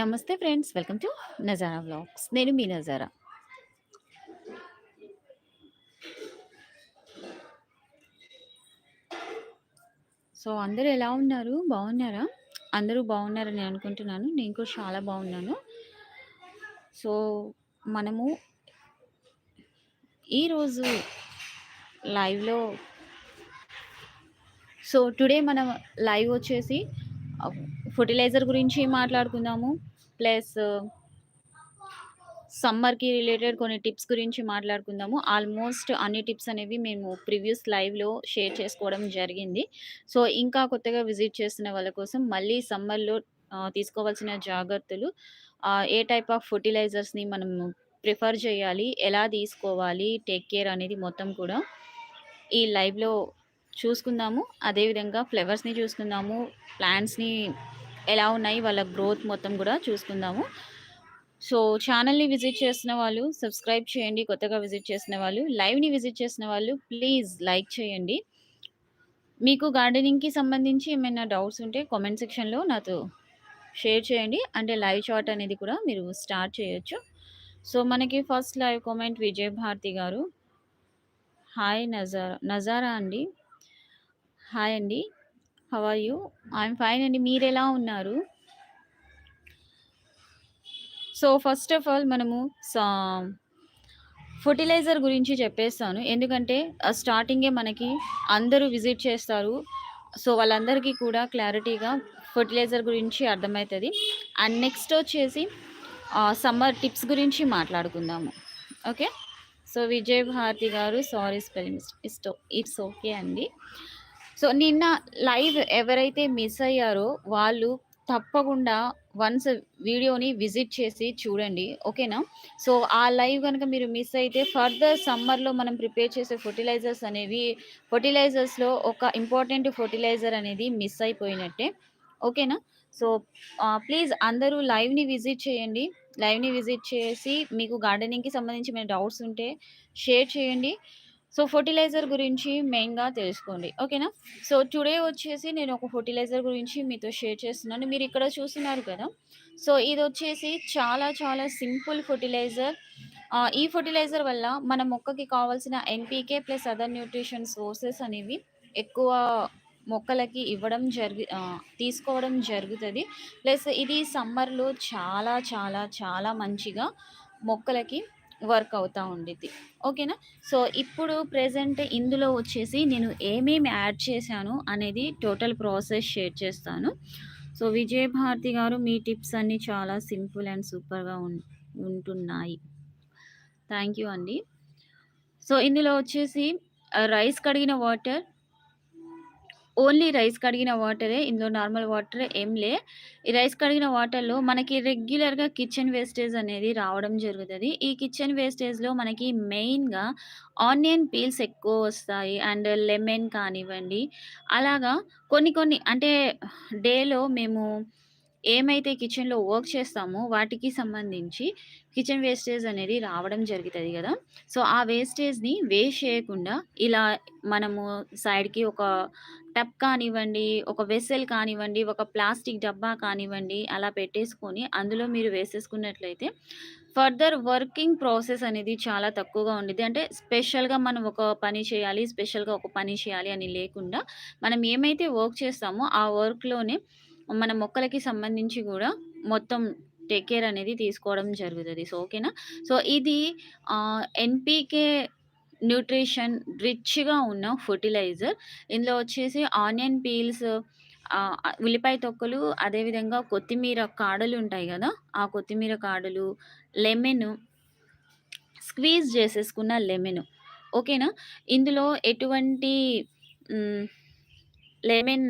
నమస్తే friends. Welcome to Nazara vlogs. నేను మీ నజారా. సో, అందరూ ఎలా ఉన్నారు? బాగున్నారా? అందరూ బాగున్నారని అనుకుంటున్నాను. నేను కూడా చాలా బాగున్నాను. సో, మనము ఈరోజు లైవ్‌లో సో, టుడే మనం లైవ్ వచ్చేసి ఫర్టిలైజర్ గురించి మాట్లాడుకుందాము. ప్లస్ సమ్మర్‌కి రిలేటెడ్ కొన్ని టిప్స్ గురించి మాట్లాడుకుందాము. ఆల్మోస్ట్ అన్ని టిప్స్ అనేవి మేము ప్రీవియస్ లైవ్‌లో షేర్ చేసుకోవడం జరిగింది. సో, ఇంకా కొత్తగా విజిట్ చేస్తున్న వాళ్ళ కోసం మళ్ళీ సమ్మర్‌లో తీసుకోవాల్సిన జాగ్రత్తలు ఏ టైప్ ఆఫ్ ఫర్టిలైజర్స్ని మనం ప్రిఫర్ చేయాలి, ఎలా తీసుకోవాలి, టేక్ కేర్ అనేది మొత్తం కూడా ఈ లైవ్‌లో చూసుకుందాము. అదేవిధంగా ఫ్లవర్స్‌ని చూసుకుందాము. ప్లాంట్స్‌ని ఎలా ఉన్నాయి, వాళ్ళ గ్రోత్ మొత్తం కూడా చూసుకుందాము. సో, ఛానల్ని విజిట్ చేసిన వాళ్ళు సబ్స్క్రైబ్ చేయండి. కొత్తగా విజిట్ చేసిన వాళ్ళు, లైవ్‌ని విజిట్ చేసిన వాళ్ళు ప్లీజ్ లైక్ చేయండి. మీకు గార్డెనింగ్‌కి సంబంధించి ఏమైనా డౌట్స్ ఉంటే కామెంట్ సెక్షన్‌లో నాతో షేర్ చేయండి. అంటే లైవ్ షాట్ అనేది కూడా మీరు స్టార్ట్ చేయొచ్చు. సో, మనకి first live comment Vijay Bharathi garu. Hi Nazara Nazara అండి. హాయ్ అండి. How are you? I'm fine అండి. మీరు ఎలా ఉన్నారు? సో, ఫస్ట్ ఆఫ్ ఆల్ మనము సా ఫెర్టిలైజర్ గురించి చెప్పేస్తాను. ఎందుకంటే స్టార్టింగే మనకి అందరూ విజిట్ చేస్తారు. సో, వాళ్ళందరికీ కూడా క్లారిటీగా ఫెర్టిలైజర్ గురించి అర్థమవుతుంది అండ్ నెక్స్ట్ వచ్చేసి సమ్మర్ టిప్స్ గురించి మాట్లాడుకుందాము. Okay. So, Vijay Bharathi garu sorry spelling ISRO it's okay అండి. సో, నిన్న లైవ్ ఎవరైతే మిస్ అయ్యారో వాళ్ళు తప్పకుండా వన్స్ వీడియోని విజిట్ చేసి చూడండి. ఓకేనా? సో, ఆ లైవ్ కనుక మీరు మిస్ అయితే ఫర్దర్ సమ్మర్‌లో మనం ప్రిపేర్ చేసే ఫర్టిలైజర్స్ అనేవి ఫర్టిలైజర్స్లో ఒక ఇంపార్టెంట్ ఫర్టిలైజర్ అనేది మిస్ అయిపోయినట్టే. ఓకేనా? సో, ప్లీజ్ అందరూ లైవ్‌ని విజిట్ చేయండి. లైవ్‌ని విజిట్ చేసి మీకు గార్డెనింగ్‌కి సంబంధించి మీ డౌట్స్ ఉంటే షేర్ చేయండి. సో, ఫర్టిలైజర్ గురించి మెయిన్‌గా తెలుసుకోండి. ఓకేనా? సో, టుడే వచ్చేసి నేను ఒక ఫెర్టిలైజర్ గురించి మీతో షేర్ చేస్తున్నాను. మీరు ఇక్కడ చూస్తున్నారు కదా! సో, ఇది వచ్చేసి చాలా చాలా సింపుల్ ఫెర్టిలైజర్. ఈ ఫెర్టిలైజర్ వల్ల మన మొక్కకి కావాల్సిన NPK plus other nutrition sources అనేవి ఎక్కువ మొక్కలకి ఇవ్వడం జరిగి తీసుకోవడం జరుగుతుంది ప్లస్ ఇది సమ్మర్‌లో చాలా చాలా చాలా మంచిగా మొక్కలకి వర్క్ అవుతూ ఉండిద్ది. ఓకేనా? సో, ఇప్పుడు ప్రెజెంట్ ఇందులో వచ్చేసి నేను ఏమేమి యాడ్ చేశాను అనేది టోటల్ ప్రాసెస్ షేర్ చేస్తాను. సో, విజయభారతి గారు మీ టిప్స్ అన్నీ చాలా సింపుల్ అండ్ సూపర్‌గా ఉం ఉంటున్నాయి. థ్యాంక్ యూ అండి. సో, ఇందులో వచ్చేసి రైస్ కడిగిన వాటర్ ఓన్లీ రైస్ కడిగిన వాటరే. ఇందులో నార్మల్ వాటర్ ఏం లే. ఈ రైస్ కడిగిన వాటర్‌లో మనకి రెగ్యులర్‌గా కిచెన్ వేస్టేజ్ అనేది రావడం జరుగుతుంది ఈ కిచెన్ వేస్టేజ్‌లో మనకి మెయిన్‌గా ఆనియన్ పీల్స్ ఎక్కువ వస్తాయి. అండ్ లెమన్ కానివ్వండి, అలాగా కొన్ని కొన్ని అంటే డేలో మేము ఏమైతే కిచెన్‌లో వర్క్ చేస్తామో వాటికి సంబంధించి కిచెన్ వేస్టేజ్ అనేది రావడం జరుగుతుంది కదా! సో, ఆ వేస్టేజ్‌ని వేస్ట్ చేయకుండా ఇలా మనము సైడ్‌కి ఒక టబ్ కానివ్వండి, ఒక వెసెల్ కానివ్వండి, ఒక ప్లాస్టిక్ డబ్బా కానివ్వండి, అలా పెట్టేసుకొని అందులో మీరు వేసేసుకున్నట్లయితే ఫర్దర్ వర్కింగ్ ప్రాసెస్ అనేది చాలా తక్కువగా ఉండేది అంటే స్పెషల్‌గా మనం ఒక పని చేయాలి, స్పెషల్‌గా ఒక పని చేయాలి అని లేకుండా మనం ఏమైతే వర్క్ చేస్తామో ఆ వర్క్‌లోనే మన మొక్కలకి సంబంధించి కూడా మొత్తం టేక్ కేర్ అనేది తీసుకోవడం జరుగుతుంది సో, ఓకేనా? సో, ఇది ఆహ్, ఎన్‌పీకే న్యూట్రిషన్ రిచ్‌గా ఉన్న ఫర్టిలైజర్ ఇందులో వచ్చేసి ఆనియన్ పీల్స్ ఉల్లిపాయ తొక్కలు, అదేవిధంగా కొత్తిమీర కాడలు ఉంటాయి కదా ఆ కొత్తిమీర కాడలు, లెమెన్ స్క్వీజ్ చేసేసుకున్న లెమను. ఓకేనా? ఇందులో ఎటువంటి లెమెన్ లెమన్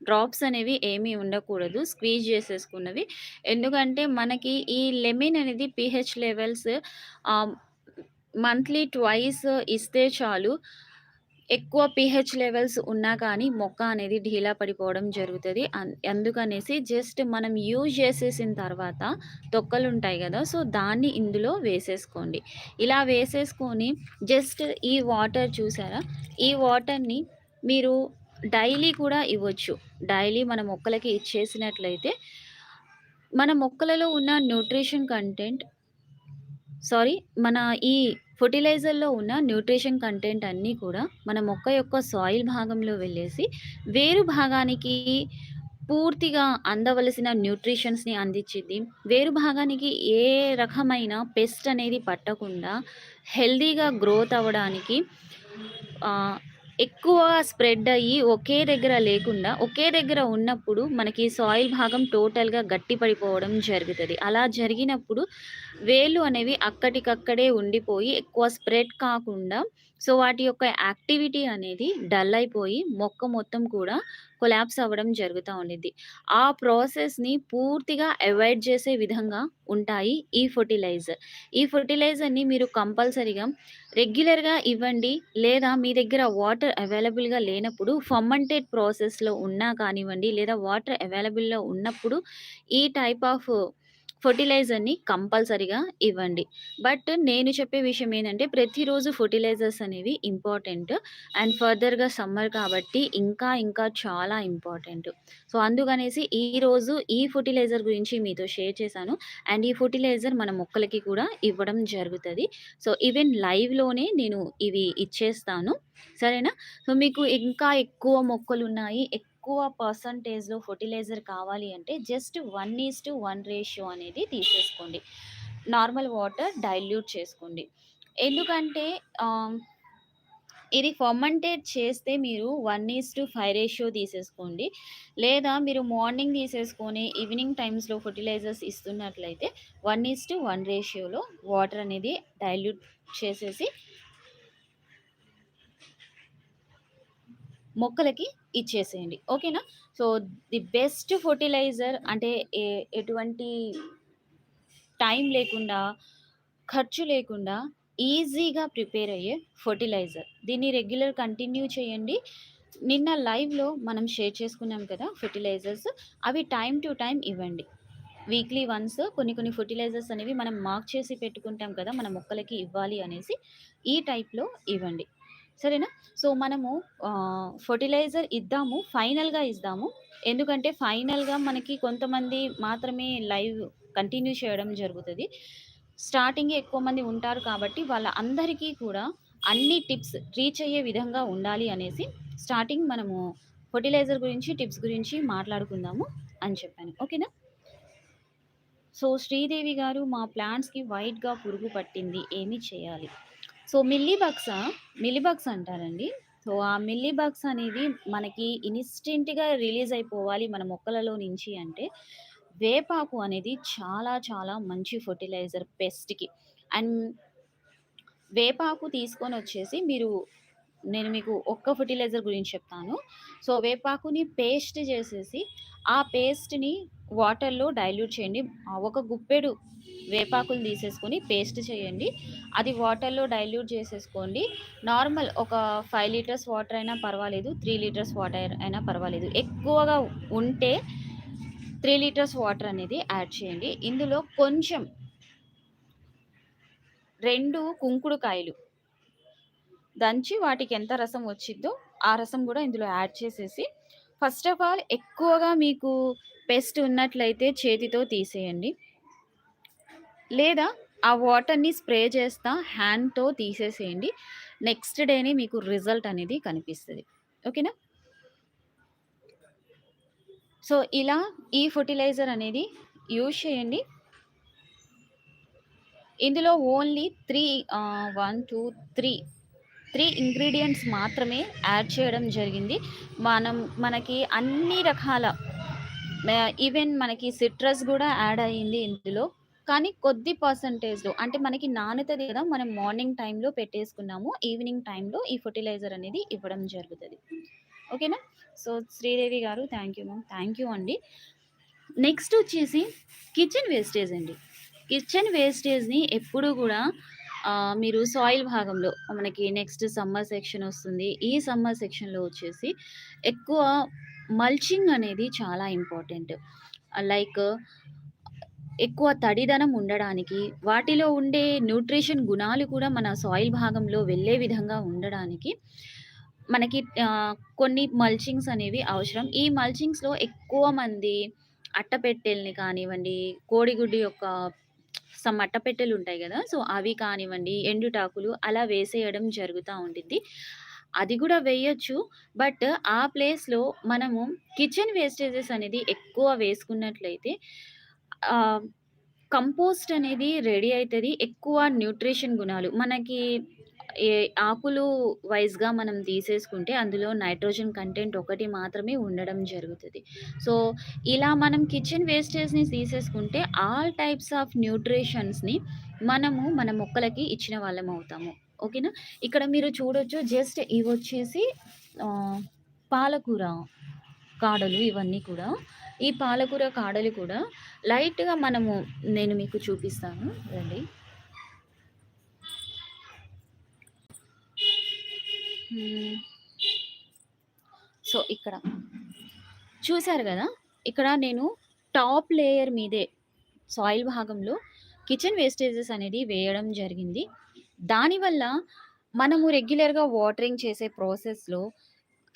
డ్రాప్స్ అనేవి ఏమీ ఉండకూడదు. స్క్వీజ్ చేసేసుకున్నవి. ఎందుకంటే మనకి ఈ లెమన్ అనేది పిహెచ్ లెవెల్స్ మంత్లీ ట్వైస్ ఇస్తే చాలు. ఎక్కువ పిహెచ్ లెవెల్స్ ఉన్నా కానీ మొక్క అనేది ఢీలా పడిపోవడం జరుగుతుంది అన్ అందుకనేసి జస్ట్ మనం యూజ్ చేసేసిన తర్వాత తొక్కలు ఉంటాయి కదా సో, దాన్ని ఇందులో వేసేసుకోండి. ఇలా వేసేసుకొని జస్ట్ ఈ వాటర్ చూసారా? ఈ వాటర్‌ని మీరు డైలీ కూడా ఇవ్వచ్చు. డైలీ మన మొక్కలకి ఇచ్చేసినట్లయితే మన మొక్కలలో ఉన్న న్యూట్రిషన్ కంటెంట్ సారీ మన ఈ ఫర్టిలైజర్లో ఉన్న న్యూట్రిషన్ కంటెంట్ అన్నీ కూడా మన మొక్క యొక్క సాయిల్ భాగంలో వెళ్ళేసి, వేరు భాగానికి పూర్తిగా అందవలసిన న్యూట్రిషన్స్‌ని అందించింది వేరు భాగానికి ఏ రకమైన పెస్ట్ అనేది పట్టకుండా హెల్తీగా గ్రోత్ అవ్వడానికి ఎక్కువ స్ప్రెడ్ అయ్యి ఒకే దగ్గర లేకుండా, ఒకే దగ్గర ఉన్నప్పుడు మనకి సాయిల్ భాగం టోటల్‌గా గట్టి పడిపోవడం జరుగుతుంది. అలా జరిగినప్పుడు వేళ్ళు అనేవి అక్కడికక్కడే ఉండిపోయి ఎక్కువ స్ప్రెడ్ కాకుండా సో, వాటి యొక్క యాక్టివిటీ అనేది డల్ అయిపోయి మొక్క మొత్తం కూడా కొలాప్స్ అవ్వడం జరుగుతూ ఉండిద్ది. ఆ ప్రాసెస్‌ని పూర్తిగా అవాయిడ్ చేసే విధంగా ఉంటాయి ఈ ఫర్టిలైజర్ ఈ ఫర్టిలైజర్ని మీరు కంపల్సరీగా రెగ్యులర్‌గా ఇవ్వండి. లేదా మీ దగ్గర వాటర్ అవైలబుల్‌గా లేనప్పుడు ఫర్మెంటెడ్ ప్రాసెస్‌లో ఉన్నా కానివ్వండి, లేదా వాటర్ అవైలబుల్‌లో ఉన్నప్పుడు ఈ టైప్ ఆఫ్ ఫర్టిలైజర్ని కంపల్సరీగా ఇవ్వండి. బట్ నేను చెప్పే విషయం ఏంటంటే ప్రతిరోజు ఫర్టిలైజర్స్ అనేవి ఇంపార్టెంట్. అండ్ ఫర్దర్‌గా సమ్మర్ కాబట్టి ఇంకా ఇంకా చాలా ఇంపార్టెంట్. సో, అందుకనేసి ఈరోజు ఈ ఫెర్టిలైజర్ గురించి మీతో షేర్ చేశాను. అండ్ ఈ ఫర్టిలైజర్ మన మొక్కలకి కూడా ఇవ్వడం జరుగుతుంది సో, ఈవెన్ లైవ్‌లోనే నేను ఇవి ఇచ్చేస్తాను. సరేనా? సో, మీకు ఇంకా ఎక్కువ మొక్కలు ఉన్నాయి ఎక్కువ పర్సెంటేజ్‌లో ఫర్టిలైజర్ కావాలి అంటే జస్ట్ 1:1 రేషియో అనేది తీసేసుకోండి. నార్మల్ వాటర్ డైల్యూట్ చేసుకోండి. ఎందుకంటే ఇది ఫర్మంటేట్ చేస్తే మీరు 1:5 రేషియో తీసేసుకోండి. లేదా మీరు మార్నింగ్ తీసేసుకొని ఈవినింగ్ టైమ్స్‌లో ఫర్టిలైజర్స్ ఇస్తున్నట్లయితే 1:1 రేషియోలో వాటర్ అనేది డైల్యూట్ చేసేసి మొక్కలకి ఇచ్చేసేయండి. ఓకేనా? సో, ది బెస్ట్ ఫెర్టిలైజర్ అంటే ఎటువంటి టైం లేకుండా, ఖర్చు లేకుండా ఈజీగా ప్రిపేర్ అయ్యే ఫర్టిలైజర్ దీన్ని రెగ్యులర్ కంటిన్యూ చేయండి. నిన్న లైవ్‌లో మనం షేర్ చేసుకున్నాం కదా! ఫెర్టిలైజర్స్ అవి టైం టు టైం ఇవ్వండి. వీక్లీ వన్స్ కొన్ని కొన్ని ఫెర్టిలైజర్స్ అనేవి మనం మార్క్ చేసి పెట్టుకుంటాం కదా! మన మొక్కలకి ఇవ్వాలి అనేసి. ఈ టైప్‌లో ఇవ్వండి. సరేనా? సో, మనము ఫర్టిలైజర్ ఫెర్టిలైజర్ ఇద్దాము. ఫైనల్‌గా ఇద్దాము. ఎందుకంటే ఫైనల్‌గా మనకి కొంతమంది మాత్రమే లైవ్ కంటిన్యూ చేయడం జరుగుతుంది స్టార్టింగే ఎక్కువ మంది ఉంటారు కాబట్టి వాళ్ళ అందరికీ కూడా అన్ని టిప్స్ రీచ్ అయ్యే విధంగా ఉండాలి అనేసి స్టార్టింగ్ మనము ఫెర్టిలైజర్ గురించి, టిప్స్ గురించి మాట్లాడుకుందాము అని చెప్పాను. ఓకేనా? సో, శ్రీదేవి గారు మా ప్లాంట్స్‌కి వైట్‌గా పురుగు పట్టింది. ఏమి చేయాలి? సో, మిల్లీ బగ్సా? మిల్లీ బగ్స్ అంటారండి. సో, ఆ మిల్లీ బగ్స్ అనేది మనకి ఇన్‌స్టెంట్‌గా రిలీజ్ అయిపోవాలి మన మొక్కలలో నుంచి అంటే, వేపాకు అనేది చాలా చాలా మంచి ఫెర్టిలైజర్ పెస్ట్‌కి. అండ్ వేపాకు తీసుకొని వచ్చేసి మీరు నేను మీకు ఒక్క ఫర్టిలైజర్ గురించి చెప్తాను. సో, వేపాకుని పేస్ట్ చేసేసి, ఆ పేస్ట్‌ని వాటర్‌లో డైల్యూట్ చేయండి. ఒక గుప్పెడు వేపాకులు తీసేసుకొని పేస్ట్ చేయండి. అది వాటర్‌లో డైల్యూట్ చేసేసుకోండి. నార్మల్ ఒక ఫైవ్ లీటర్స్ వాటర్ అయినా పర్వాలేదు. త్రీ లీటర్స్ వాటర్ అయినా పర్వాలేదు. ఎక్కువగా ఉంటే త్రీ లీటర్స్ వాటర్ అనేది యాడ్ చేయండి. ఇందులో కొంచెం 2 కుంకుడుకాయలు దంచి వాటికి ఎంత రసం వచ్చిద్దో ఆ రసం కూడా ఇందులో యాడ్ చేసేసి ఫస్ట్ ఆఫ్ ఆల్ ఎక్కువగా మీకు పెస్ట్ ఉన్నట్లయితే చేతితో తీసేయండి. లేదా ఆ వాటర్‌ని స్ప్రే చేస్తా హ్యాండ్‌తో తీసేసేయండి. నెక్స్ట్ డేనే మీకు రిజల్ట్ అనేది కనిపిస్తుంది ఓకేనా? సో, ఇలా ఈ ఫర్టిలైజర్ అనేది యూజ్ చేయండి. ఇందులో only three one two three three ingredients మాత్రమే యాడ్ చేయడం జరిగింది. మనం మనకి అన్ని రకాల ఈవెన్ మనకి సిట్రస్ కూడా యాడ్ అయింది ఇందులో. కానీ కొద్ది పర్సంటేజ్లో అంటే మనకి నాణ్యత కదా! మనం మార్నింగ్ టైంలో పెట్టేసుకున్నాము. ఈవినింగ్ టైంలో ఈ ఫర్టిలైజర్ అనేది ఇవ్వడం జరుగుతుంది ఓకేనా? So, Sridevi garu thank you ma'am. Thank you అండి. నెక్స్ట్ వచ్చేసి కిచెన్ వేస్టేజ్ అండి. కిచెన్ వేస్టేజ్‌ని ఎప్పుడూ కూడా మీరు సాయిల్ భాగంలో మనకి నెక్స్ట్ సమ్మర్ సెక్షన్ వస్తుంది. ఈ సమ్మర్ సెక్షన్‌లో వచ్చేసి ఎక్కువ మల్చింగ్ అనేది చాలా ఇంపార్టెంట్. లైక్ ఎక్కువ తడిదనం ఉండడానికి, వాటిలో ఉండే న్యూట్రిషన్ గుణాలు కూడా మన సాయిల్ భాగంలో వెళ్ళే విధంగా ఉండడానికి మనకి కొన్ని మల్చింగ్స్ అనేవి అవసరం. ఈ మల్చింగ్స్‌లో ఎక్కువ మంది అట్టపెట్టెల్ని కానివ్వండి, కోడిగుడ్డు యొక్క సమ్ అట్టపెట్టెలుంటాయి కదా! సో, అవి కానివ్వండి, ఎండుటాకులు అలా వేసేయడం జరుగుతూ ఉంటుంది అది కూడా వేయొచ్చు. బట్ ఆ ప్లేస్‌లో మనము కిచెన్ వేస్టేజెస్ అనేది ఎక్కువ వేసుకున్నట్లయితే కంపోస్ట్ అనేది రెడీ అవుతుంది ఎక్కువ న్యూట్రిషన్ గుణాలు. మనకి ఏ ఆకులు వైస్‌గా మనం తీసేసుకుంటే అందులో నైట్రోజన్ కంటెంట్ ఒకటి మాత్రమే ఉండడం జరుగుతుంది సో, ఇలా మనం కిచెన్ వేస్టేజ్‌ని తీసేసుకుంటే ఆల్ టైప్స్ ఆఫ్ న్యూట్రిషన్స్‌ని మనము మన మొక్కలకి ఇచ్చిన వాళ్ళం అవుతాము. ఓకేనా? ఇక్కడ మీరు చూడొచ్చు జస్ట్ ఇవి వచ్చేసి పాలకూర కాడలు ఇవన్నీ కూడా. ఈ పాలకూర కాడలు కూడా లైట్‌గా మనము నేను మీకు చూపిస్తాను రండి. Hmm. సో, ఇక్కడ. చూశారు కదా ఇక్కడ నేను టాప్ లేయర్ మీదే సాయిల్ భాగంలో కిచెన్ వేస్టేజెస్ అనేది వేయడం జరిగింది. దానివల్ల మనము రెగ్యులర్‌గా వాటరింగ్ చేసే ప్రాసెస్‌లో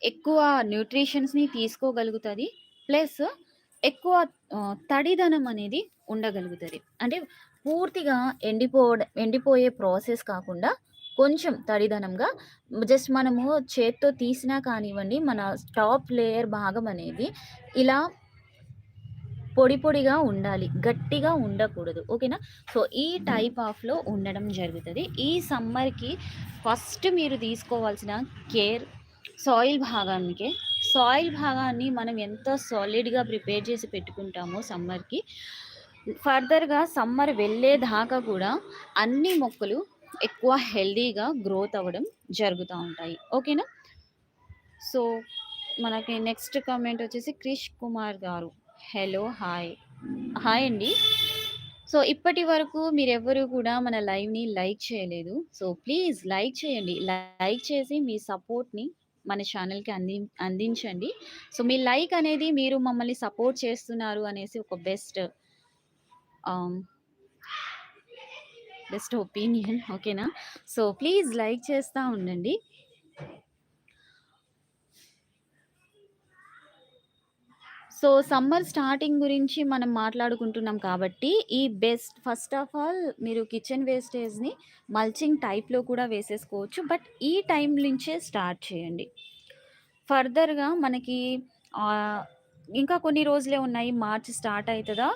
ఎక్కువ న్యూట్రిషన్స్‌ని తీసుకోగలుగుతుంది ప్లస్ ఎక్కువ తడిదనం అనేది ఉండగలుగుతుంది అంటే పూర్తిగా ఎండిపో ఎండిపోయే ప్రాసెస్ కాకుండా కొంచెం తడిదనంగా జస్ట్ మనము చేత్తో తీసినా కానివ్వండి, మన టాప్ లేయర్ భాగం అనేది ఇలా పొడి పొడిగా ఉండాలి. గట్టిగా ఉండకూడదు. ఓకేనా? సో, ఈ టైప్ ఆఫ్‌లో ఉండడం జరుగుతది. ఈ సమ్మర్‌కి ఫస్ట్ మీరు తీసుకోవాల్సిన కేర్ సాయిల్ భాగానికే. సాయిల్ భాగాన్ని మనం ఎంత సాలిడ్‌గా ప్రిపేర్ చేసి పెట్టుకుంటామో సమ్మర్‌కి, ఫర్దర్‌గా సమ్మర్ వెళ్ళేదాకా కూడా అన్ని మొక్కలు ఎక్కువ హెల్తీగా గ్రోత్ అవ్వడం జరుగుతూ ఉంటాయి. ఓకేనా? సో, మనకి నెక్స్ట్ కామెంట్ వచ్చేసి Krish Kumar garu. Hello! Hi. Hi అండి. సో, ఇప్పటి వరకు మీరెవ్వరూ కూడా మన లైవ్‌ని లైక్ చేయలేదు. సో, ప్లీజ్ లైక్ చేయండి. లైక్ చేసి మీ సపోర్ట్‌ని మన ఛానల్కి అంది అందించండి. సో, మీ లైక్ అనేది మీరు మమ్మల్ని సపోర్ట్ చేస్తున్నారు అనేసి ఒక బెస్ట్ బెస్ట్ ఒపీనియన్ ఓకేనా? సో, ప్లీజ్ లైక్ చేస్తూ ఉండండి. సో, సమ్మర్ స్టార్టింగ్ గురించి మనం మాట్లాడుకుంటున్నాం కాబట్టి, ఈ బెస్ట్ ఫస్ట్ ఆఫ్ ఆల్ మీరు కిచెన్ వేస్టేజ్‌ని మల్చింగ్ టైప్‌లో కూడా వేసేసుకోవచ్చు. బట్ ఈ టైం నుంచే స్టార్ట్ చేయండి. ఫర్దర్‌గా మనకి ఇంకా కొన్ని రోజులే ఉన్నాయి. మార్చ్ స్టార్ట్ అవుతుందా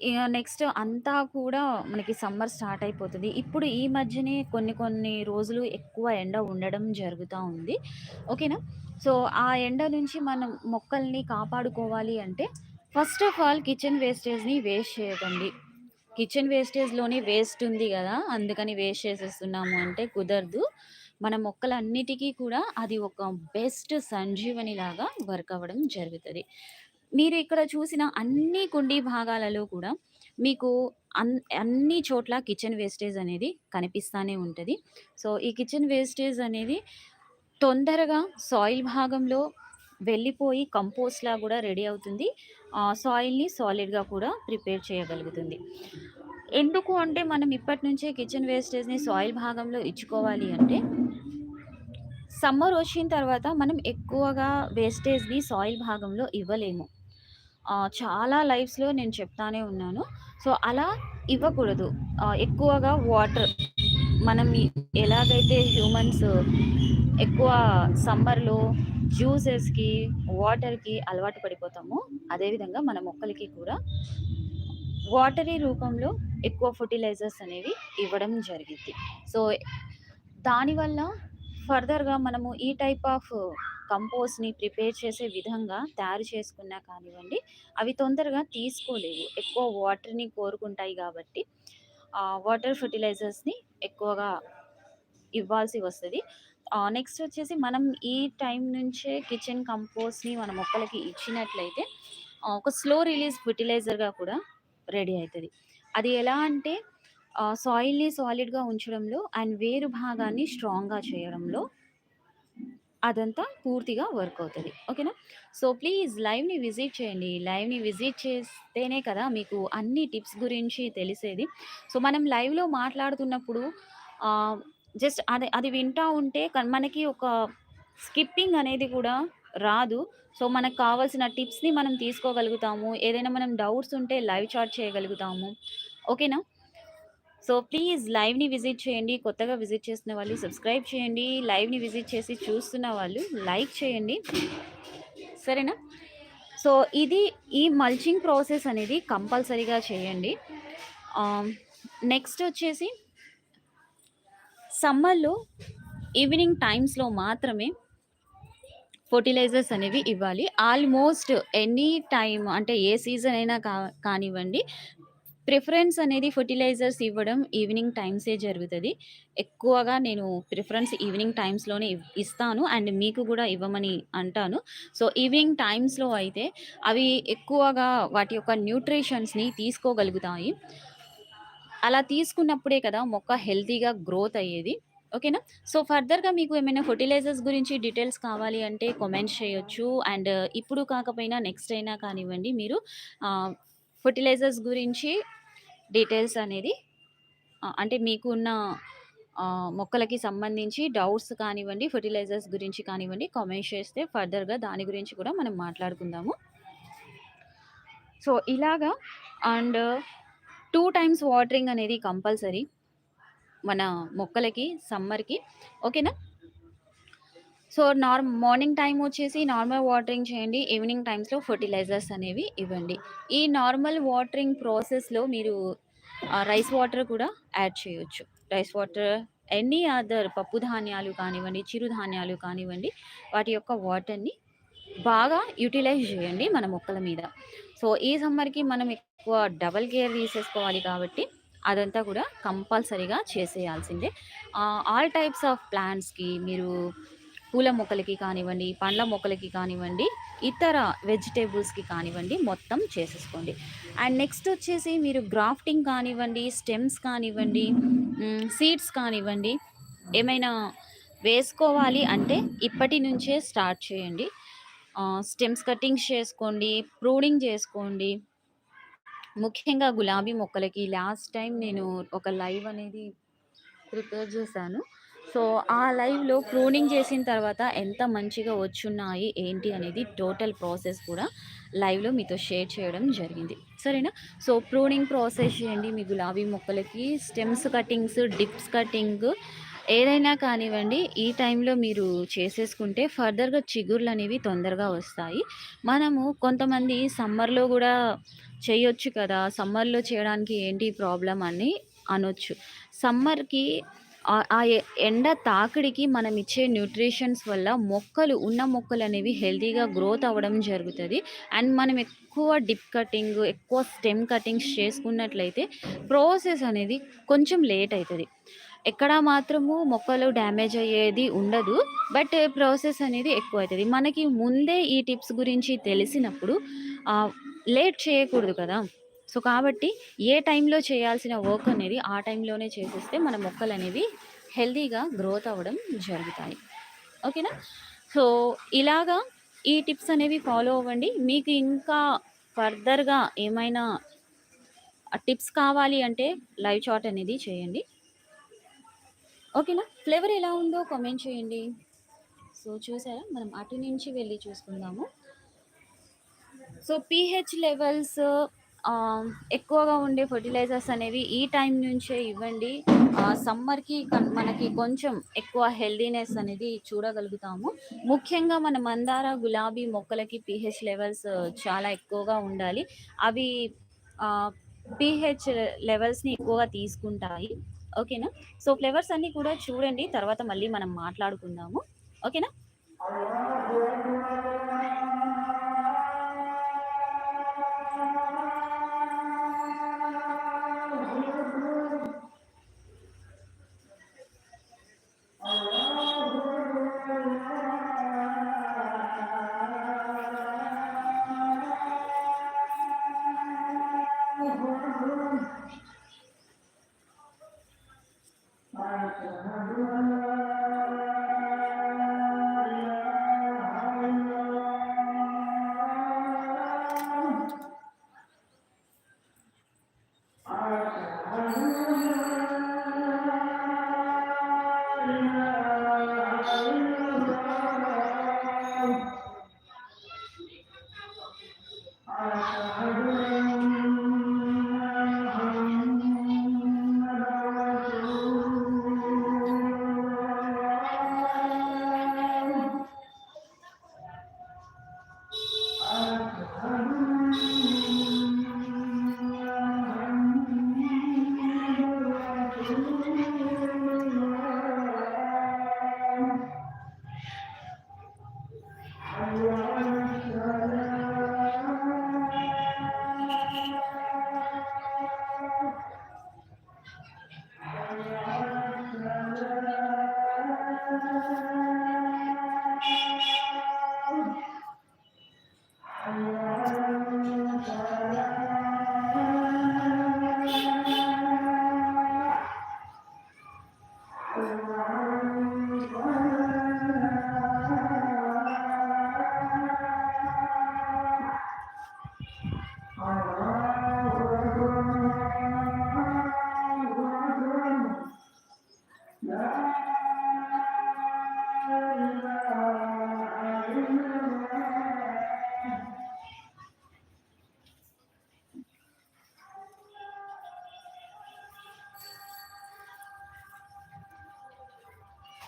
ఇక నెక్స్ట్ అంతా కూడా మనకి సమ్మర్ స్టార్ట్ అయిపోతుంది ఇప్పుడు ఈ మధ్యనే కొన్ని కొన్ని రోజులు ఎక్కువ ఎండ ఉండడం జరుగుతూ ఉంది. ఓకేనా? సో, ఆ ఎండ నుంచి మనం మొక్కల్ని కాపాడుకోవాలి అంటే ఫస్ట్ ఆఫ్ ఆల్ కిచెన్ వేస్టేజ్‌ని వేస్ట్ చేయకండి. కిచెన్ వేస్టేజ్‌లోనే వేస్ట్ ఉంది కదా అందుకని వేస్ట్ చేసేస్తున్నాము అంటే కుదరదు. మన మొక్కలన్నిటికీ కూడా అది ఒక బెస్ట్ సంజీవనిలాగా వర్క్ అవ్వడం జరుగుతుంది మీరు ఇక్కడ చూసిన అన్ని కుండీ భాగాలలో కూడా మీకు అన్ అన్ని చోట్ల కిచెన్ వేస్టేజ్ అనేది కనిపిస్తానే ఉంటుంది సో, ఈ కిచెన్ వేస్టేజ్ అనేది తొందరగా సాయిల్ భాగంలో వెళ్ళిపోయి కంపోస్ట్‌లా కూడా రెడీ అవుతుంది. సాయిల్‌ని సాలిడ్‌గా కూడా ప్రిపేర్ చేయగలుగుతుంది. ఎందుకు అంటే మనం ఇప్పటి నుంచే కిచెన్ వేస్టేజ్‌ని సాయిల్ భాగంలో ఇచ్చుకోవాలి అంటే సమ్మర్ వచ్చిన తర్వాత మనం ఎక్కువగా వేస్టేజ్‌ని సాయిల్ భాగంలో ఇవ్వలేము. చాలా లైఫ్స్లో నేను చెప్తానే ఉన్నాను. సో, అలా ఇవ్వకూడదు. ఎక్కువగా వాటర్ మనం ఎలాగైతే హ్యూమన్స్ ఎక్కువ సమ్మర్‌లో జ్యూసెస్‌కి, వాటర్‌కి అలవాటు పడిపోతామో, అదేవిధంగా మన మొక్కలకి కూడా వాటరీ రూపంలో ఎక్కువ ఫర్టిలైజర్స్ అనేవి ఇవ్వడం జరిగింది సో, దానివల్ల ఫర్దర్‌గా మనము ఈ టైప్ ఆఫ్ కంపోస్ట్‌ని ప్రిపేర్ చేసే విధంగా తయారు చేసుకున్నా కానివ్వండి, అవి తొందరగా తీసుకోలేవు. ఎక్కువ వాటర్‌ని కోరుకుంటాయి కాబట్టి వాటర్ ఫెర్టిలైజర్స్‌ని ఎక్కువగా ఇవ్వాల్సి వస్తుంది నెక్స్ట్ వచ్చేసి మనం ఈ టైం నుంచే కిచెన్ కంపోస్ట్‌ని మన మొక్కలకి ఇచ్చినట్లయితే ఒక స్లో రిలీజ్ ఫెర్టిలైజర్‌గా కూడా రెడీ అవుతుంది అది ఎలా అంటే సాయిల్‌ని సాలిడ్‌గా ఉంచడంలో అండ్ వేరు భాగాన్ని స్ట్రాంగ్‌గా చేయడంలో అదంతా పూర్తిగా వర్క్ అవుతది. ఓకేనా? సో, ప్లీజ్ లైవ్‌ని విజిట్ చేయండి. లైవ్‌ని విజిట్ చేస్తేనే కదా మీకు అన్ని టిప్స్ గురించి తెలిసేది. సో, మనం లైవ్‌లో మాట్లాడుతున్నప్పుడు జస్ట్ అది అది వింటా ఉంటే మనకి ఒక స్కిప్పింగ్ అనేది కూడా రాదు. సో, మనకు కావాల్సిన టిప్స్‌ని మనం తీసుకోగలుగుతాము. ఏదైనా మనం డౌట్స్ ఉంటే లైవ్ చాట్ చేయగలుగుతాము. ఓకేనా? సో, ప్లీజ్ లైవ్‌ని విజిట్ చేయండి. కొత్తగా విజిట్ చేస్తున్న వాళ్ళు సబ్స్క్రైబ్ చేయండి. లైవ్‌ని విజిట్ చేసి చూస్తున్న వాళ్ళు లైక్ చేయండి. సరేనా? సో, ఇది ఈ మల్చింగ్ ప్రాసెస్ అనేది కంపల్సరీగా చేయండి. నెక్స్ట్ వచ్చేసి సమ్మర్‌లో ఈవినింగ్ టైమ్స్‌లో మాత్రమే ఫర్టిలైజర్స్ అనేవి ఇవ్వాలి. ఆల్మోస్ట్ ఎనీ టైమ్ అంటే ఏ సీజన్ అయినా కా కానివ్వండి. ప్రిఫరెన్స్ అనేది ఫెర్టిలైజర్స్ ఇవ్వడం ఈవినింగ్ టైమ్సే జరుగుతుంది ఎక్కువగా నేను ప్రిఫరెన్స్ ఈవినింగ్ టైమ్స్‌లోనే ఇస్తాను. అండ్ మీకు కూడా ఇవ్వమని అంటాను. సో, ఈవినింగ్ టైమ్స్‌లో అయితే అవి ఎక్కువగా వాటి యొక్క న్యూట్రిషన్స్‌ని తీసుకోగలుగుతాయి. అలా తీసుకున్నప్పుడే కదా మొక్క హెల్తీగా గ్రోత్ అయ్యేది. ఓకేనా? సో, ఫర్దర్‌గా మీకు ఏమైనా ఫెర్టిలైజర్స్ గురించి డీటెయిల్స్ కావాలి అంటే కామెంట్స్ చేయొచ్చు. అండ్ ఇప్పుడు కాకపోయినా నెక్స్ట్ అయినా కానివ్వండి మీరు ఫర్టిలైజర్స్ ఫెర్టిలైజర్స్ గురించి డీటెయిల్స్ అనేది అంటే మీకున్న మొక్కలకి సంబంధించి డౌట్స్ కానివ్వండి, ఫర్టిలైజర్స్ గురించి కానివ్వండి కామెంట్స్ చేస్తే ఫర్దర్‌గా దాని గురించి కూడా మనం మాట్లాడుకుందాము. సో, ఇలాగా అండ్ టూ టైమ్స్ వాటరింగ్ అనేది కంపల్సరీ. మన మొక్కలకి సమ్మర్‌కి. ఓకేనా? సో, నార్మ్ మార్నింగ్ టైం వచ్చేసి నార్మల్ వాటరింగ్ చేయండి. ఈవినింగ్ టైమ్స్‌లో ఫర్టిలైజర్స్ అనేవి ఇవ్వండి. ఈ నార్మల్ వాటరింగ్ ప్రాసెస్‌లో మీరు రైస్ వాటర్ కూడా యాడ్ చేయొచ్చు. రైస్ వాటర్, ఎనీ అదర్ పప్పు ధాన్యాలు కానివ్వండి, చిరుధాన్యాలు కానివ్వండి, వాటి యొక్క వాటర్‌ని బాగా యుటిలైజ్ చేయండి మన మొక్కల మీద. సో, ఈ సమ్మర్‌కి మనం ఎక్కువ డబల్ కేర్ తీసేసుకోవాలి కాబట్టి అదంతా కూడా కంపల్సరీగా చేసేయాల్సిందే. ఆల్ టైప్స్ ఆఫ్ ప్లాంట్స్‌కి మీరు పూల మొక్కలకి కానివ్వండి, పండ్ల మొక్కలకి కానివ్వండి, ఇతర వెజిటేబుల్స్కి కానివ్వండి మొత్తం చేసేసుకోండి. అండ్ నెక్స్ట్ వచ్చేసి మీరు గ్రాఫ్టింగ్ కానివ్వండి, స్టెమ్స్ కానివ్వండి, సీడ్స్ కానివ్వండి, ఏమైనా వేసుకోవాలి అంటే ఇప్పటి నుంచే స్టార్ట్ చేయండి. స్టెమ్స్ కటింగ్స్ చేసుకోండి, ప్రూడింగ్ చేసుకోండి. ముఖ్యంగా గులాబీ మొక్కలకి లాస్ట్ టైం నేను ఒక లైవ్ అనేది ప్రిపేర్ చేశాను. సో, ఆ లైవ్‌లో ప్రూనింగ్ చేసిన తర్వాత ఎంత మంచిగా వచ్చున్నాయి, ఏంటి అనేది టోటల్ ప్రాసెస్ కూడా లైవ్‌లో మీతో షేర్ చేయడం జరిగింది. సరేనా? సో, ప్రూనింగ్ ప్రాసెస్ చేయండి మీ గులాబీ మొక్కలకి. స్టెమ్స్ కటింగ్స్, డిప్స్ కటింగ్ ఏదైనా కానివ్వండి ఈ టైంలో మీరు చేసేసుకుంటే ఫర్దర్‌గా చిగుర్లు అనేవి తొందరగా వస్తాయి. మనము కొంతమంది సమ్మర్‌లో కూడా చేయొచ్చు కదా! సమ్మర్‌లో చేయడానికి ఏంటి ప్రాబ్లం అని అనొచ్చు. సమ్మర్‌కి ఆ ఎండ తాకిడికి మనం ఇచ్చే న్యూట్రిషన్స్ వల్ల మొక్కలు ఉన్న మొక్కలు అనేవి హెల్తీగా గ్రోత్ అవ్వడం జరుగుతుంది అండ్ మనం ఎక్కువ డిప్ కటింగ్, ఎక్కువ స్టెమ్ కటింగ్స్ చేసుకున్నట్లయితే ప్రాసెస్ అనేది కొంచెం లేట్ అవుతుంది ఎక్కడ మాత్రము మొక్కలు డ్యామేజ్ అయ్యేది ఉండదు. బట్ ప్రాసెస్ అనేది ఎక్కువ అవుతుంది మనకి ముందే ఈ టిప్స్ గురించి తెలిసినప్పుడు లేట్ చేయకూడదు కదా! సో, కాబట్టి ఏ టైంలో చేయాల్సిన వర్క్ అనేది ఆ టైంలోనే చేసేస్తే మన మొక్కలనేవి హెల్తీగా గ్రోత్ అవ్వడం జరుగుతాయి. ఓకేనా? సో, ఇలాగా ఈ టిప్స్ అనేవి ఫాలో అవ్వండి. మీకు ఇంకా ఫర్దర్‌గా ఏమైనా టిప్స్ కావాలి అంటే లైవ్ చాట్ అనేది చేయండి. ఓకేనా? ఫ్లేవర్ ఎలా ఉందో కామెంట్ చేయండి. సో, చూసారా? మనం అటు నుంచి వెళ్ళి చూసుకుందాము. సో, పీహెచ్ లెవెల్స్ ఎక్కువగా ఉండే ఫెర్టిలైజర్స్ అనేవి ఈ టైం నుంచే ఇవ్వండి. సమ్మర్‌కి మనకి కొంచెం ఎక్కువ హెల్దీనెస్ అనేది చూడగలుగుతాము. ముఖ్యంగా మన మందార, గులాబీ మొక్కలకి పిహెచ్ లెవెల్స్ చాలా ఎక్కువగా ఉండాలి. అవి పిహెచ్ లెవెల్స్‌ని ఎక్కువగా తీసుకుంటాయి. ఓకేనా? సో, ఫ్లేవర్స్ అన్నీ కూడా చూడండి. తర్వాత మళ్ళీ మనం మాట్లాడుకుందాము. ఓకేనా?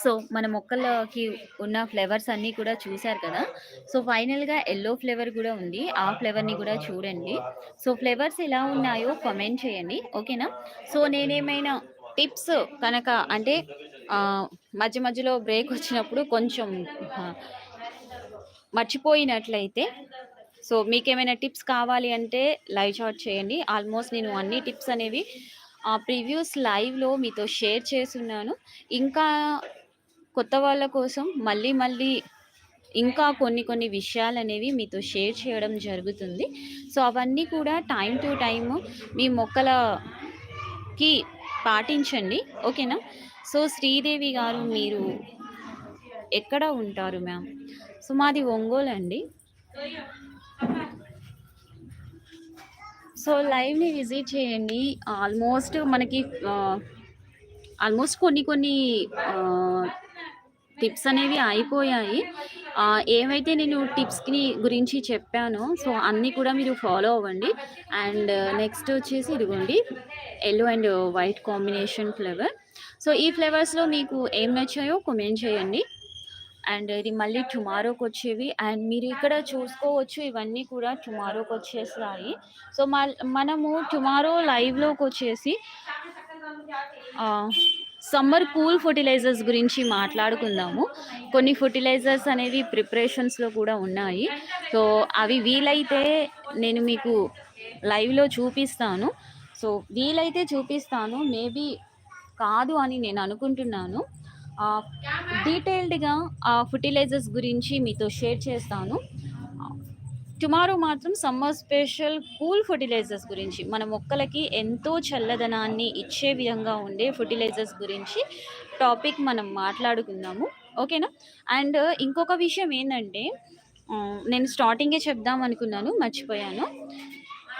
సో, మన మొక్కలకి ఉన్న ఫ్లేవర్స్ అన్నీ కూడా చూశారు కదా! సో, ఫైనల్‌గా ఎల్లో ఫ్లేవర్ కూడా ఉంది. ఆ ఫ్లేవర్‌ని కూడా చూడండి. సో, ఫ్లేవర్స్ ఎలా ఉన్నాయో కమెంట్ చేయండి. ఓకేనా? సో, నేనేమైనా టిప్స్ కనుక అంటే మధ్య మధ్యలో బ్రేక్ వచ్చినప్పుడు కొంచెం మర్చిపోయినట్లయితే సో, మీకేమైనా టిప్స్ కావాలి అంటే లైవ్ చాట్ చేయండి. ఆల్మోస్ట్ నేను అన్ని టిప్స్ అనేవి ఆ ప్రీవియస్ లైవ్‌లో మీతో షేర్ చేసున్నాను. ఇంకా కొత్త వాళ్ళ కోసం మళ్ళీ మళ్ళీ ఇంకా కొన్ని కొన్ని విషయాలు అనేవి మీతో షేర్ చేయడం జరుగుతుంది. సో, అవన్నీ కూడా టైం టు టైమ్ మీ మొక్కలకి పాటించండి. ఓకేనా? సో, శ్రీదేవి గారు మీరు ఎక్కడ ఉంటారు మ్యామ్? సో, మాది ఒంగోలు అండి సో, లైవ్‌ని విజిట్ చేయండి. ఆల్మోస్ట్ మనకి ఆల్మోస్ట్ కొన్ని కొన్ని టిప్స్ అనేవి అయిపోయాయి. ఏవైతే నేను టిప్స్‌ని గురించి చెప్పానో సో, అన్నీ కూడా మీరు ఫాలో అవ్వండి. అండ్ నెక్స్ట్ వచ్చేసి ఇదిగోండి yellow and white combination flavour. So, ఈ ఫ్లేవర్స్‌లో మీకు ఏం నచ్చాయో కమెంట్ చేయండి. అండ్ ఇది మళ్ళీ టుమారోకి వచ్చేవి అండ్ మీరు ఇక్కడ చూసుకోవచ్చు ఇవన్నీ కూడా టుమారోకి టుమారోకొచ్చేస్తాయి. సో, మల్ మనము టుమారో లైవ్లోకి వచ్చేసి సమ్మర్ కూల్ ఫర్టిలైజర్స్ గురించి మాట్లాడుకుందాము. కొన్ని ఫర్టిలైజర్స్ అనేవి ప్రిపరేషన్స్‌లో కూడా ఉన్నాయి. సో, అవి వీలైతే నేను మీకు లైవ్‌లో చూపిస్తాను. సో, వీలైతే చూపిస్తాను. మేబీ కాదు అని నేను అనుకుంటున్నాను. డీటెయిల్డ్‌గా ఆ ఫర్టిలైజర్స్ గురించి మీతో షేర్ చేస్తాను. టుమారో మాత్రం సమ్మర్ స్పెషల్ కూల్ ఫర్టిలైజర్స్ గురించి మన మొక్కలకి ఎంతో చల్లదనాన్ని ఇచ్చే విధంగా ఉండే ఫర్టిలైజర్స్ గురించి టాపిక్ మనం మాట్లాడుకుందాము. ఓకేనా? అండ్ ఇంకొక విషయం ఏంటంటే నేను స్టార్టింగే చెప్దాం అనుకున్నాను మర్చిపోయాను.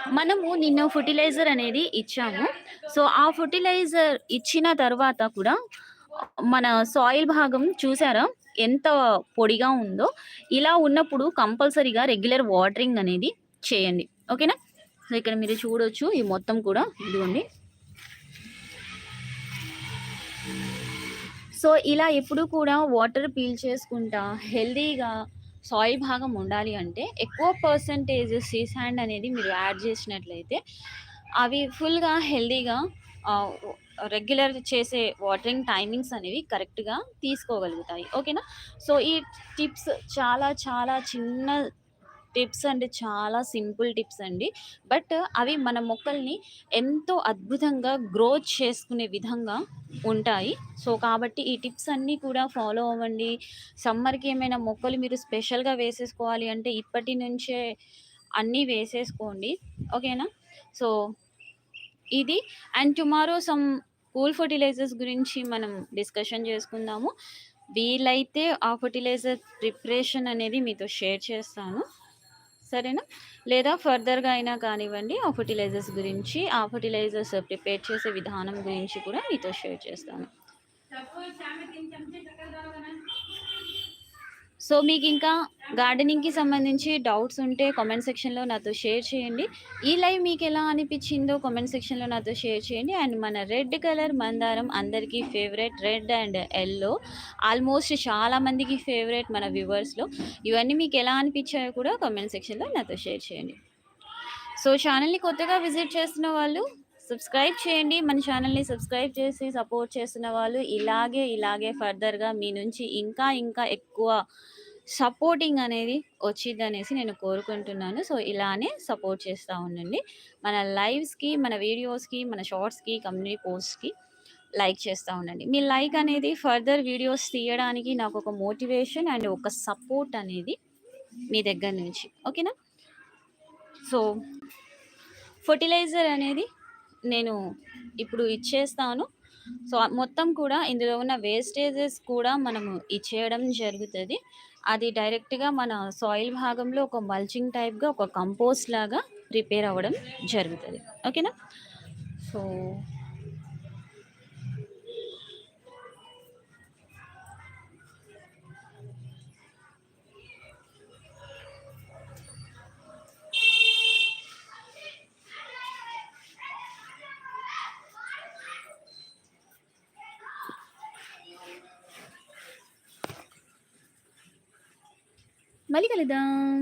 మనము నిన్న ఫర్టిలైజర్ అనేది ఇచ్చాము. సో, ఆ ఫర్టిలైజర్ ఇచ్చిన తర్వాత కూడా మన సాయిల్ భాగం చూసారా? ఎంత పొడిగా ఉందో. ఇలా ఉన్నప్పుడు కంపల్సరీగా రెగ్యులర్ వాటరింగ్ అనేది చేయండి. ఓకేనా? సో, ఇక్కడ మీరు చూడొచ్చు ఈ మొత్తం కూడా ఇదిగోండి. సో, ఇలా ఎప్పుడు కూడా వాటర్ పీల్ చేసుకుంటా హెల్తీగా సాయిల్ భాగం ఉండాలి అంటే ఎక్కువ పర్సంటేజ్ సీ సాండ్ అనేది మీరు యాడ్ చేసినట్లయితే అవి ఫుల్‌గా హెల్తీగా రెగ్యులర్ చేసే వాటరింగ్ టైమింగ్స్ అనేవి కరెక్ట్‌గా తీసుకోగలుగుతాయి. ఓకేనా? సో, ఈ టిప్స్ చాలా చాలా చిన్న టిప్స్ అండి. చాలా సింపుల్ టిప్స్ అండి. బట్ అవి మన మొక్కల్ని ఎంతో అద్భుతంగా గ్రోత్ చేసుకునే విధంగా ఉంటాయి. సో, కాబట్టి ఈ టిప్స్ అన్నీ కూడా ఫాలో అవ్వండి. సమ్మర్‌కి ఏమైనా మొక్కలు మీరు స్పెషల్‌గా వేసేసుకోవాలి అంటే ఇప్పటి నుంచే అన్నీ వేసేసుకోండి. ఓకేనా? సో, ఇది and tomorrow some cool fertilisers గురించి మనం డిస్కషన్ చేసుకుందాము. వీలైతే ఆ ఫెర్టిలైజర్ ప్రిపరేషన్ అనేది మీతో షేర్ చేస్తాను. సరేనా? లేదా ఫర్దర్‌గా అయినా కానివ్వండి ఆ ఫెర్టిలైజర్స్ గురించి, ఆ ఫెర్టిలైజర్స్ ప్రిపేర్ చేసే విధానం గురించి కూడా మీతో షేర్ చేస్తాను. సో, మీకు ఇంకా గార్డెనింగ్‌కి సంబంధించి డౌట్స్ ఉంటే కామెంట్ సెక్షన్‌లో నాతో షేర్ చేయండి. ఈ లైవ్ మీకు ఎలా అనిపించిందో కామెంట్ సెక్షన్‌లో నాతో షేర్ చేయండి. అండ్ మన రెడ్ కలర్ మందారం అందరికీ favourite red and yellow almost చాలామందికి ఫేవరెట్ మన వ్యూవర్స్‌లో. ఇవన్నీ మీకు ఎలా అనిపించాయో కూడా కామెంట్ సెక్షన్‌లో నాతో షేర్ చేయండి. సో, ఛానల్ని కొత్తగా విజిట్ చేస్తున్న వాళ్ళు సబ్స్క్రైబ్ చేయండి. మన ఛానల్ని సబ్స్క్రైబ్ చేసి సపోర్ట్ చేస్తున్న వాళ్ళు ఇలాగే ఇలాగే ఫర్దర్‌గా మీ నుంచి ఇంకా ఇంకా ఎక్కువ సపోర్టింగ్ అనేది వచ్చిందనేసి నేను కోరుకుంటున్నాను. సో, ఇలానే సపోర్ట్ చేస్తూ ఉండండి. మన లైవ్స్‌కి, మన వీడియోస్‌కి, మన షార్ట్స్‌కి, కమ్యూనిటీ పోస్ట్స్‌కి లైక్ చేస్తూ ఉండండి. మీ లైక్ అనేది ఫర్దర్ వీడియోస్ తీయడానికి నాకు ఒక మోటివేషన్ అండ్ ఒక సపోర్ట్ అనేది మీ దగ్గర నుంచి. ఓకేనా? సో, ఫర్టిలైజర్ అనేది నేను ఇప్పుడు ఇచ్చేస్తాను. సో, మొత్తం కూడా ఇందులో ఉన్న వేస్టేజెస్ కూడా మనము ఇచ్చేయడం జరుగుతుంది అది డైరెక్ట్‌గా మన సాయిల్ భాగంలో ఒక మల్చింగ్ టైప్‌గా ఒక కంపోస్ట్ లాగా ప్రిపేర్ అవ్వడం జరుగుతుంది ఓకేనా? సో మళ్ళీ కలుద్దాం.